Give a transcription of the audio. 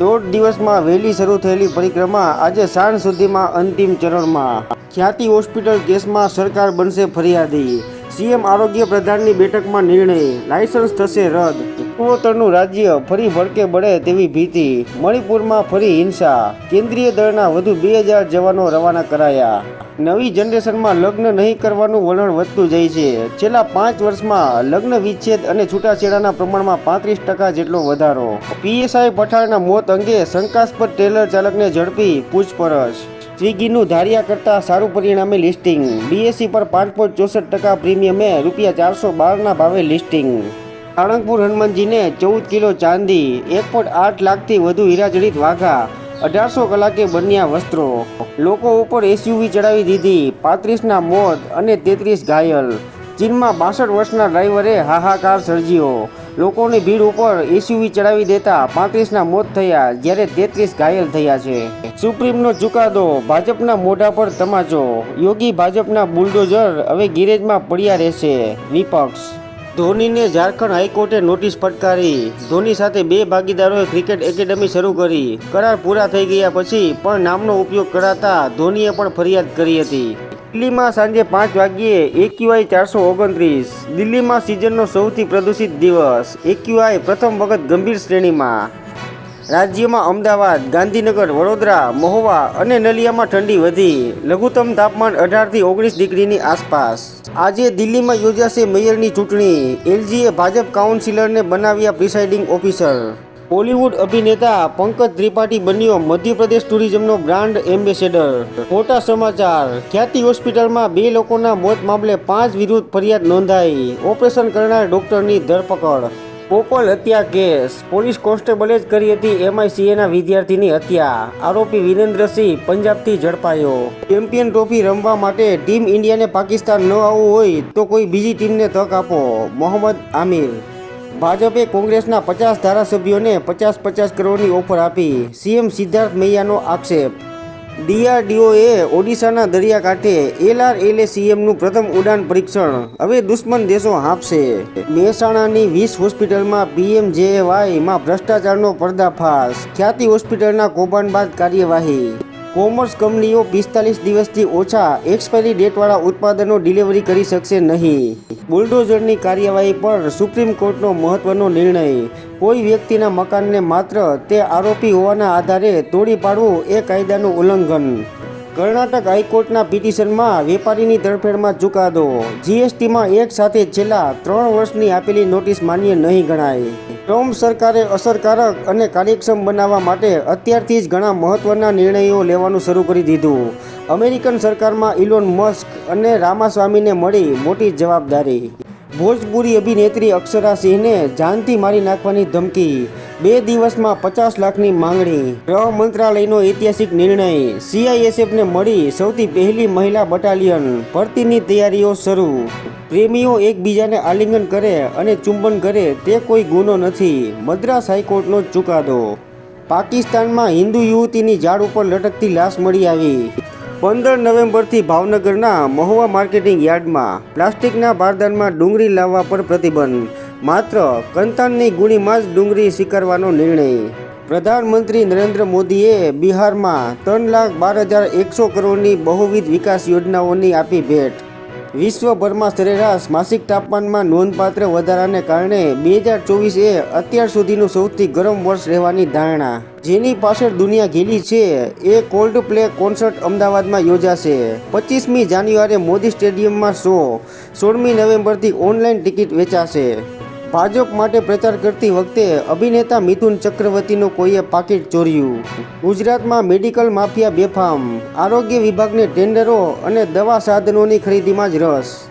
દોઢ દિવસમાં વહેલી શરૂ થયેલી પરિક્રમા આજે સાંજ સુધીમાં અંતિમ ચરણમાં. ખ્યાતિ હોસ્પિટલ કેસમાં સરકાર બનશે ફરિયાદી. સીએમ આરોગ્ય પ્રધાનની બેઠકમાં નિર્ણય, લાયસન્સ થશે રદ. પૂર્વોત્તરનું રાજ્ય ફરી ભડકે બળે તેવી ભીતિ. મણિપુરમાં ફરી હિંસા. કેન્દ્રીય દળના વધુ બે હજાર જવાનો રવાના કરાયા. નવી જનરેશનમાં લગ્ન નહીં કરવાનું વલણ વધતું જાય છે. છેલ્લા પાંચ વર્ષમાં લગ્ન વિચ્છેદ અને છૂટાછેડાના પ્રમાણમાં પાંત્રીસ ટકા જેટલો વધારો. પીએસઆઈ પઠાણના મોત અંગે શંકાસ્પદ ટ્રેલર ચાલકને ઝડપી પૂછપરછ. સ્વિગીનું ધાર્યા કરતાં સારું પરિણામે લિસ્ટિંગ. બીએસસી પર પાંચ પોઈન્ટ ચોસઠ ટકા પ્રીમિયમે રૂપિયા ચારસો બારના ભાવે લિસ્ટિંગ. સાળંગપુર હનુમાનજીને ચૌદ કિલો ચાંદી, એક પોઈન્ટ આઠ લાખથી વધુ હીરાજડિત વાઘા, અઢારસો કલાકે બન્યા વસ્ત્રો. લોકો ઉપર એસયુવી ચડાવી દીધી, પાંત્રીસના મોત અને તેત્રીસ ઘાયલ. ચીનમાં બાસઠ વર્ષના ડ્રાઈવરે હાહાકાર સર્જ્યો. લોકોની ભીડ ઉપર એસયુવી ચડાવી દેતા પાંત્રીસના મોત થયા, જ્યારે તેત્રીસ ઘાયલ થયા છે. સુપ્રીમનો ચુકાદો ભાજપના મોઢા પર તમાચો. યોગી ભાજપના બુલડોઝર હવે ગેરેજમાં પડ્યા રહેશે. વિપક્ષ. ધોનીને ઝારખંડ હાઈકોર્ટે નોટિસ ફટકારી. ધોની સાથે બે ભાગીદારોએ ક્રિકેટ એકેડમી શરૂ કરી. કરાર પૂરા થઈ ગયા પછી પણ નામનો ઉપયોગ કરાતા ધોનીએ પણ ફરિયાદ કરી હતી. દિલ્હીમાં સાંજે પાંચ વાગ્યે એક્યુઆઈ ચારસો ઓગણત્રીસ. દિલ્હીમાં સિઝનનો સૌથી પ્રદૂષિત દિવસ. એક્યુઆઈ પ્રથમ વખત ગંભીર શ્રેણીમાં. રાજ્યમાં અમદાવાદ, ગાંધીનગર, વડોદરા, મહુવા અને નલિયામાં ઠંડી વધી. લઘુત્તમ તાપમાન અઢારથી ઓગણીસ ડિગ્રીની આસપાસ. આજે દિલ્હીમાં યોજાશે મેયરની ચૂંટણી. એલજીએ ભાજપ કાઉન્સિલરને બનાવ્યા પ્રિસાઇડિંગ ઓફિસર. બોલિવૂડ અભિનેતા પંકજ ત્રિપાઠી બન્યો મધ્યપ્રદેશ ટુરિઝમનો બ્રાન્ડ એમ્બેસેડર. મોટા સમાચાર, ખ્યાતિ હોસ્પિટલમાં બે લોકોના મોત મામલે પાંચ વિરુદ્ધ ફરિયાદ નોંધાઈ. ઓપરેશન કરનાર ડોક્ટરની ધરપકડ. પોપલ હત્યા કેસ. પોલીસ કોન્સ્ટેબલે જ કરી હતી એમઆઈસીએના વિદ્યાર્થીની હત્યા. આરોપી વિરેન્દ્રસિંહ પંજાબથી ઝડપાયો. ચેમ્પિયન ટ્રોફી રમવા માટે ટીમ ઇન્ડિયાને પાકિસ્તાન ન આવવું હોય તો કોઈ બીજી ટીમને તક આપો. મોહમ્મદ આમિર. ભાજપે કોંગ્રેસના પચાસ ધારાસભ્યોને પચાસ પચાસ કરોડની ઓફર આપી. સીએમ સિદ્ધાર્થ મૈયાનો આક્ષેપ. ડીઆરડીઓએ ઓડિશાના દરિયાકાંઠે એલઆરએલએ સીએમનું પ્રથમ ઉડાન પરીક્ષણ. હવે દુશ્મન દેશો હાંપશે. મહેસાણાની વીસ હોસ્પિટલમાં પીએમજેએવાયમાં ભ્રષ્ટાચારનો પર્દાફાશ. ખ્યાતિ હોસ્પિટલના કૌભાંડ બાદ કાર્યવાહી. કોમર્સ કંપનીઓ પિસ્તાલીસ દિવસથી ઓછા એક્સપાયરી ડેટવાળા ઉત્પાદનો ડિલિવરી કરી શકશે નહીં. બુલડોઝરની કાર્યવાહી પર સુપ્રીમ કોર્ટનો મહત્વનો નિર્ણય. કોઈ વ્યક્તિના મકાનને માત્ર તે આરોપી હોવાના આધારે તોડી પાડવું એ કાયદાનું ઉલ્લંઘન. કર્ણાટક હાઈકોર્ટના પિટિશનમાં વેપારીની તરફેણમાં ચુકાદો. જીએસટીમાં એક સાથે છેલ્લા ત્રણ વર્ષની આપેલી નોટિસ માન્ય નહીં ગણાય. ટ્રમ્પ સરકારે અસરકારક અને કાર્યક્ષમ બનાવવા માટે અત્યારથી જ ઘણા મહત્વના નિર્ણયો લેવાનું શરૂ કરી દીધું. અમેરિકન સરકારમાં ઇલોન મસ્ક અને રામાસ્વામીને મળી મોટી જવાબદારી. ભોજપુરી અભિનેત્રી અક્ષરા સિંહને જાનથી મારી નાખવાની ધમકી. બે દિવસમાં પચાસ લાખની માંગણી. ગૃહ મંત્રાલયનો ઐતિહાસિક નિર્ણય. સીઆઈએસએફને મળી સૌથી પહેલી મહિલા બટાલિયન. ભરતીની તૈયારીઓ શરૂ. પ્રેમીઓ એકબીજાને આલિંગન કરે અને ચુંબન કરે તે કોઈ ગુનો નથી. મદ્રાસ હાઈકોર્ટનો ચુકાદો. પાકિસ્તાનમાં હિન્દુ યુવતીની ઝાડ ઉપર લટકતી લાશ મળી આવી. પંદર નવેમ્બરથી ભાવનગરના મહુવા માર્કેટિંગ યાર્ડમાં પ્લાસ્ટિકના બારદાનમાં ડુંગળી લાવવા પર પ્રતિબંધ. માત્ર કંતાનની ગુણીમાં જ ડુંગળી સ્વીકારવાનો નિર્ણય. પ્રધાનમંત્રી નરેન્દ્ર મોદીએ બિહારમાં ત્રણ લાખ બાર હજાર એકસો કરોડની બહુવિધ વિકાસ યોજનાઓની આપી ભેટ. વિશ્વભરમાં સરેરાશ માસિક તાપમાનમાં નોંધપાત્ર વધારાને કારણે બે હજાર ચોવીસ એ અત્યાર સુધીનું સૌથી ગરમ વર્ષ રહેવાની ધારણા. જેની પાછળ દુનિયા ઘેલી છે, એ કોલ્ડ પ્લે કોન્સર્ટ અમદાવાદમાં યોજાશે. પચીસમી જાન્યુઆરીએ મોદી સ્ટેડિયમમાં શો સોળમી નવેમ્બરથી ઓનલાઈન ટિકિટ વેચાશે. ભાજપ માટે પ્રચાર કરતી વખતે અભિનેતા મિથુન ચક્રવર્તીનો કોઈએ પાકીટ ચોર્યું. ગુજરાતમાં મેડિકલ માફિયા બેફામ, આરોગ્ય વિભાગને ટેન્ડરો અને દવા સાધનોની ખરીદીમાં જ રસ.